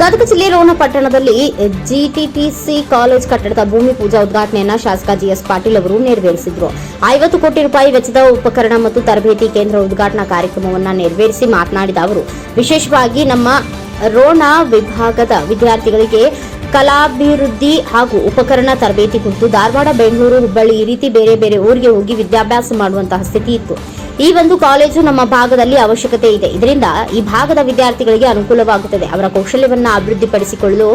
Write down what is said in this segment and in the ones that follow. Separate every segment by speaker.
Speaker 1: ಗದಗ ಜಿಲ್ಲೆ ರೋಣ ಪಟ್ಟಣದಲ್ಲಿ GTTC college ಕಟ್ಟಡದ ಭೂಮಿ ಪೂಜಾ ಉದ್ಘಾಟನೆಯನ್ನ ಶಾಸಕ ಜಿಎಸ್ ಪಾಟೀಲ್ ಅವರು ನೆರವೇರಿಸಿದ್ರು. ಐವತ್ತು ಕೋಟಿ ರೂಪಾಯಿ ವೆಚ್ಚದ ಉಪಕರಣ ಮತ್ತು ತರಬೇತಿ ಕೇಂದ್ರ ಉದ್ಘಾಟನಾ ಕಾರ್ಯಕ್ರಮವನ್ನು ನೆರವೇರಿಸಿ ಮಾತನಾಡಿದ ಅವರು, ವಿಶೇಷವಾಗಿ ನಮ್ಮ ರೋಣ ವಿಭಾಗದ ವಿದ್ಯಾರ್ಥಿಗಳಿಗೆ ಕಲಾಭಿವೃದ್ಧಿ ಹಾಗೂ ಉಪಕರಣ ತರಬೇತಿ ಕುರಿತು ಧಾರವಾಡ, ಬೆಂಗಳೂರು, ಹುಬ್ಬಳ್ಳಿ ಈ ರೀತಿ ಬೇರೆ ಬೇರೆ ಊರಿಗೆ ಹೋಗಿ ವಿದ್ಯಾಭ್ಯಾಸ ಮಾಡುವಂತಹ ಸ್ಥಿತಿ ಇತ್ತು. ಈ ಒಂದು ಕಾಲೇಜು ನಮ್ಮ ಭಾಗದಲ್ಲಿ ಅವಶ್ಯಕತೆ ಇದೆ. ಇದರಿಂದ ಈ ಭಾಗದ ವಿದ್ಯಾರ್ಥಿಗಳಿಗೆ ಅನುಕೂಲವಾಗುತ್ತದೆ. ಅವರ ಕೌಶಲ್ಯವನ್ನ ಅಭಿವೃದ್ಧಿಪಡಿಸಿಕೊಳ್ಳಲು,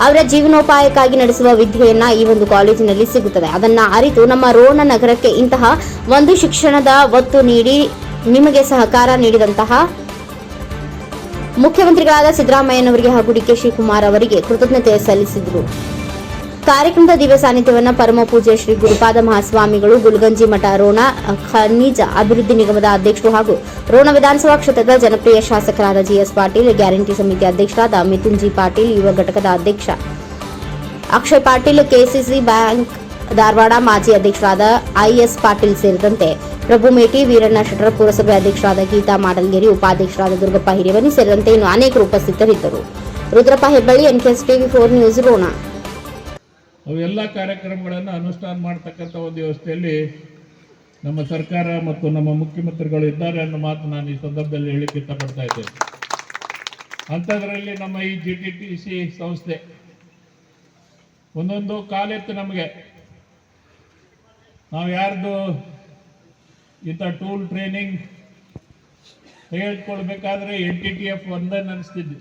Speaker 1: ಅವರ ಜೀವನೋಪಾಯಕ್ಕಾಗಿ ನಡೆಸುವ ವಿದ್ಯೆಯನ್ನ ಈ ಒಂದು ಕಾಲೇಜಿನಲ್ಲಿ ಸಿಗುತ್ತದೆ. ಅದನ್ನ ಅರಿತು ನಮ್ಮ ರೋಣ ನಗರಕ್ಕೆ ಇಂತಹ ಒಂದು ಶಿಕ್ಷಣದ ಒತ್ತು ನೀಡಿ ನಿಮಗೆ ಸಹಕಾರ ನೀಡಿದಂತಹ ಮುಖ್ಯಮಂತ್ರಿಗಳಾದ ಸಿದ್ದರಾಮಯ್ಯನವರಿಗೆ ಹಾಗೂ ಡಿಕೆ ಶಿವಕುಮಾರ್ ಅವರಿಗೆ ಕೃತಜ್ಞತೆ ಸಲ್ಲಿಸಿದರು. ಕಾರ್ಯಕ್ರಮದ ದಿವ್ಯ ಸಾನ್ನಿಧ್ಯವನ್ನು ಪರಮ ಪೂಜ್ಯ ಶ್ರೀ ಗುರುಪಾದ ಮಹಾಸ್ವಾಮಿಗಳು ಗುಲ್ಗಂಜಿ ಮಠ, ರೋಣ ಖನಿಜ ಅಭಿವೃದ್ಧಿ ನಿಗಮದ ಅಧ್ಯಕ್ಷರು ಹಾಗೂ ರೋಣ ವಿಧಾನಸಭಾ ಕ್ಷೇತ್ರದ ಜನಪ್ರಿಯ ಶಾಸಕರಾದ ಜಿಎಸ್ ಪಾಟೀಲ್, ಗ್ಯಾರಂಟಿ ಸಮಿತಿ ಅಧ್ಯಕ್ಷರಾದ ಮಿಥುನ್ ಜಿ ಪಾಟೀಲ್, ಯುವ ಘಟಕದ ಅಧ್ಯಕ್ಷ ಅಕ್ಷಯ್ ಪಾಟೀಲ್ ಕೆಸಿಸಿ ಬ್ಯಾಂಕ್ ಧಾರವಾಡ ಮಾಜಿ ಅಧ್ಯಕ್ಷರಾದ ಐಎಸ್ ಪಾಟೀಲ್ ಸೇರಿದಂತೆ ಪ್ರಭು ಮೇಟಿ, ವೀರಣ್ಣ ಶೆಟ್ಟರ್, ಪುರಸಭೆ ಅಧ್ಯಕ್ಷರಾದ ಗೀತಾ ಮಾಡಲ್ಗೇರಿ, ಉಪಾಧ್ಯಕ್ಷರಾದ ದುರ್ಗಪ್ಪ ಹಿರೇವನಿ ಸೇರಿದಂತೆ ಇನ್ನು ಅನೇಕರು ಉಪಸ್ಥಿತರಿದ್ದರು. Rudrappa Hebballi NKS TV, four news, Ron
Speaker 2: ಅವೆಲ್ಲ ಕಾರ್ಯಕ್ರಮಗಳನ್ನು ಅನುಷ್ಠಾನ ಮಾಡ್ತಕ್ಕಂಥ ಒಂದು ವ್ಯವಸ್ಥೆಯಲ್ಲಿ ನಮ್ಮ ಸರ್ಕಾರ ಮತ್ತು ನಮ್ಮ ಮುಖ್ಯಮಂತ್ರಿಗಳು ಇದ್ದಾರೆ ಅನ್ನೋ ಮಾತು ನಾನು ಈ ಸಂದರ್ಭದಲ್ಲಿ ಹೇಳಿಕ್ಕೆ ಇಷ್ಟಪಡ್ತಾ ಇದ್ದೇನೆ. ಅಂಥದ್ರಲ್ಲಿ ನಮ್ಮ ಈ ಜಿ ಟಿ ಟಿ ಸಿ ಸಂಸ್ಥೆ ಒಂದೊಂದು ಕಾಲೆತ್ತು ನಮಗೆ ನಾವು ಯಾರ್ದು ಇಂಥ ಟೂಲ್ ಟ್ರೈನಿಂಗ್ ತೆಗೆದುಕೊಳ್ಬೇಕಾದ್ರೆ ಎನ್ ಟಿ ಟಿ ಎಫ್ ಒಂದೇ ಅನಿಸ್ತಿದ್ವಿ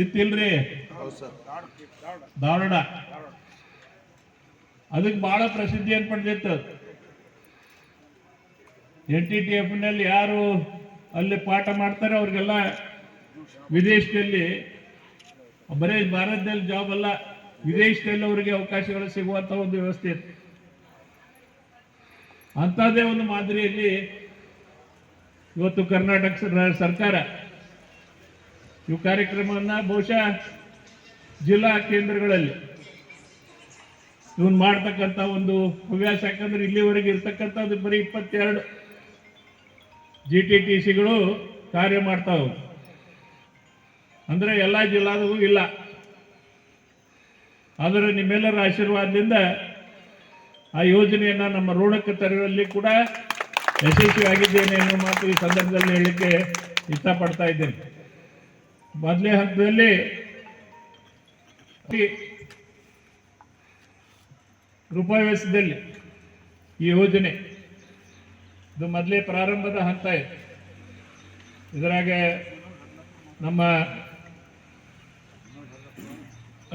Speaker 2: ಇತ್ತಿಲ್ರಿ? ಧಾರವಾಡ. ಅದಕ್ಕೆ ಬಹಳ ಪ್ರಸಿದ್ಧಿಯನ್ನು ಪಡೆದಿತ್ತು? ಎನ್ ಟಿ ಟಿ ಎಫ್ನಲ್ಲಿ ಯಾರು ಅಲ್ಲಿ ಪಾಠ ಮಾಡ್ತಾರೆ ಅವ್ರಿಗೆಲ್ಲ ವಿದೇಶದಲ್ಲಿ ಬರೀ ಭಾರತದಲ್ಲಿ ಜಾಬ್ ಅಲ್ಲ ವಿದೇಶದಲ್ಲಿ ಅವರಿಗೆ ಅವಕಾಶಗಳು ಸಿಗುವಂತ ಒಂದು ವ್ಯವಸ್ಥೆ ಇತ್ತು. ಅಂಥದ್ದೇ ಒಂದು ಮಾದರಿಯಲ್ಲಿ ಇವತ್ತು ಕರ್ನಾಟಕ ಸರ್ಕಾರ ಇವು ಕಾರ್ಯಕ್ರಮವನ್ನು ಬಹುಶಃ ಜಿಲ್ಲಾ ಕೇಂದ್ರಗಳಲ್ಲಿ ಇವನ್ ಮಾಡ್ತಕ್ಕಂಥ ಒಂದು ಹವ್ಯಾಸ, ಯಾಕಂದ್ರೆ ಇಲ್ಲಿವರೆಗೆ ಇರ್ತಕ್ಕಂಥದ್ದು ಬರೀ ಇಪ್ಪತ್ತೆರಡು ಜಿ ಟಿ ಟಿ ಸಿಗಳು ಕಾರ್ಯ ಮಾಡ್ತಾವೆ ಅಂದ್ರೆ ಎಲ್ಲ ಜಿಲ್ಲಾದವು ಇಲ್ಲ. ಆದರೆ ನಿಮ್ಮೆಲ್ಲರ ಆಶೀರ್ವಾದದಿಂದ ಆ ಯೋಜನೆಯನ್ನ ನಮ್ಮ ಋಣಕ್ಕೆ ತರುವಲ್ಲಿ ಕೂಡ ಯಶಸ್ವಿಯಾಗಿದ್ದೇನೆ ಎನ್ನುವ ಮಾತು ಈ ಸಂದರ್ಭದಲ್ಲಿ ಹೇಳಲಿಕ್ಕೆ ಇಷ್ಟಪಡ್ತಾ ಇದ್ದೇನೆ. ಮೊದಲೇ ಹಂತದಲ್ಲಿ ರೂಪಾಯಿ ಈ ಯೋಜನೆ ಇದು ಮೊದಲೇ ಪ್ರಾರಂಭದ ಹಂತ ಇದೆ. ಇದರಾಗ ನಮ್ಮ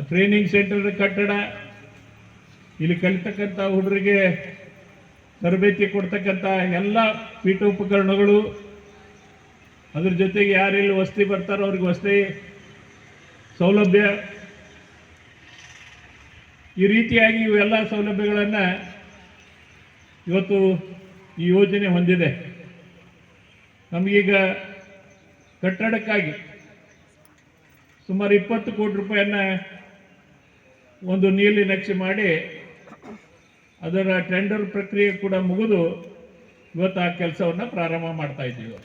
Speaker 2: ಟ್ರೈನಿಂಗ್ ಸೆಂಟರ್ ಕಟ್ಟಡ, ಇಲ್ಲಿ ಕಲಿತಕ್ಕಂಥ ಹುಡುಗರಿಗೆ ತರಬೇತಿ ಕೊಡ್ತಕ್ಕಂಥ ಎಲ್ಲ ಪೀಠೋಪಕರಣಗಳು ಅದ್ರ ಜೊತೆಗೆ ಯಾರೆಲ್ಲಿ ವಸತಿ ಬರ್ತಾರೋ ಅವ್ರಿಗೆ ವಸತಿ ಸೌಲಭ್ಯ. ಈ ರೀತಿಯಾಗಿ ಇವೆಲ್ಲ ಸೌಲಭ್ಯಗಳನ್ನು ಇವತ್ತು ಈ ಯೋಜನೆ ಹೊಂದಿದೆ. ನಮಗೀಗ ಕಟ್ಟಡಕ್ಕಾಗಿ ಸುಮಾರು ಇಪ್ಪತ್ತು ಕೋಟಿ ರೂಪಾಯಿಯನ್ನ ಒಂದು ನೀಲಿ ನಕ್ಷೆ ಮಾಡಿ ಅದರ ಟೆಂಡರ್ ಪ್ರಕ್ರಿಯೆ ಕೂಡ ಮುಗಿದು ಇವತ್ತು ಆ ಕೆಲಸವನ್ನು ಪ್ರಾರಂಭ ಮಾಡ್ತಾ ಇದ್ದೀವಿ.